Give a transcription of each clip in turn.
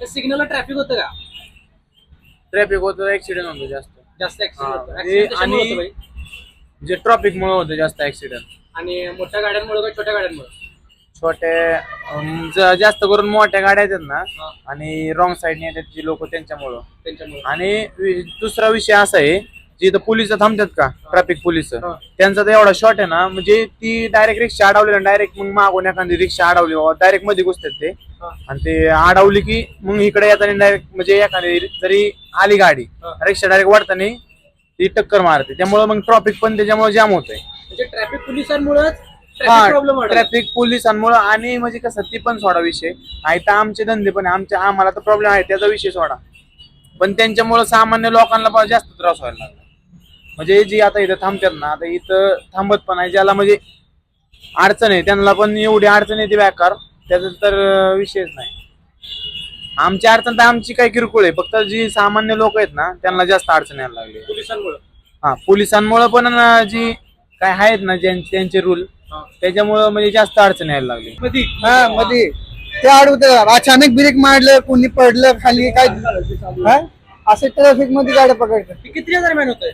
सिग्नलला ट्रॅफिक होतं का? ट्रॅफिक होतं ऍक्सिडेंट होतो जास्त. जास्त हा, ऍक्सिडेंट ते कशामुळे आणि- होतं? जे ट्रॉफिक मुळे होतं जास्त ऍक्सिडेंट आणि मोठ्या गाड्यांमुळे का छोट्या गाड्यांमुळे? ज- जास्त करून मोठ्या गाड्या येतात ना हा. आणि रॉंग साईडने येतात जी लोक त्यांच्यामुळं. त्यांच्यामुळे. आणि वि- दुसरा विषय असा आहे जी इथं पोलीस थांबतात का? Traffic police. त्यांचा तर एवढा शॉर्ट आहे ना म्हणजे ती डायरेक्ट रिक्षा अडवली डायरेक्ट मग मागून एखादी रिक्षा अडवली डायरेक्टमध्ये घुसतात ते. आणि ते अडवली की मग इकडे येताना डायरेक्ट म्हणजे एखादी जरी आली गाडी. रिक्षा डायरेक्ट वाढताना ती टक्कर मारते. त्यामुळे मग ट्रॉफिक पण त्याच्यामुळे जाम होतंय. म्हणजे ट्रॅफिक पोलिसांमुळेच हा ट्रॅफिक प्रॉब्लेम वाढला. ट्रॅफिक पोलिसांमुळे आणि म्हणजे कसं ती पण सोडा विषय. आहे तर आमचे धंदे पण आहे. आमच्या आम्हाला तर प्रॉब्लेम आहे त्याचा विषय सोडा. पण त्यांच्यामुळे सामान्य लोकांना पण जास्त त्रास व्हायला लागला. म्हणजे जी आता इथं थांबतात ना आता इथं थांबत पण आहे ज्याला म्हणजे अडचण आहे त्यांना पण एवढी अडचण येते बेकार. त्याचा तर विषयच नाही. आमची अडचण तर आमची काय किरकोळ आहे. फक्त जी सामान्य लोक आहेत ना त्यांना जास्त अडचण यायला लागली पोलिसांमुळे? हा पोलिसांमुळे पण जी काय आहेत ना ज्यां- त्यांचे रूल त्याच्यामुळं म्हणजे जास्त अडचण यायला लागली. हा मध्ये ते अडवत. अचानक ब्रेक मारलं कोणी पडलं खाली काय हा? असं ट्रॅफिकमध्ये गाड्या पकडतात. हे किती दरम्यान होतंय?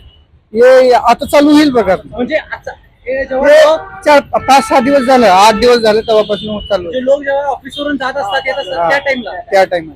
हे आता चालू होईल बघा म्हणजे आता हे हे जेव्हा चार पाच सहा दिवस झालं आठ दिवस झाले तेव्हापासून चालू आहे. जे लोक जेव्हा ऑफिसवरून जात असतात येत असतात. त्या टाइमला त्या टाइमला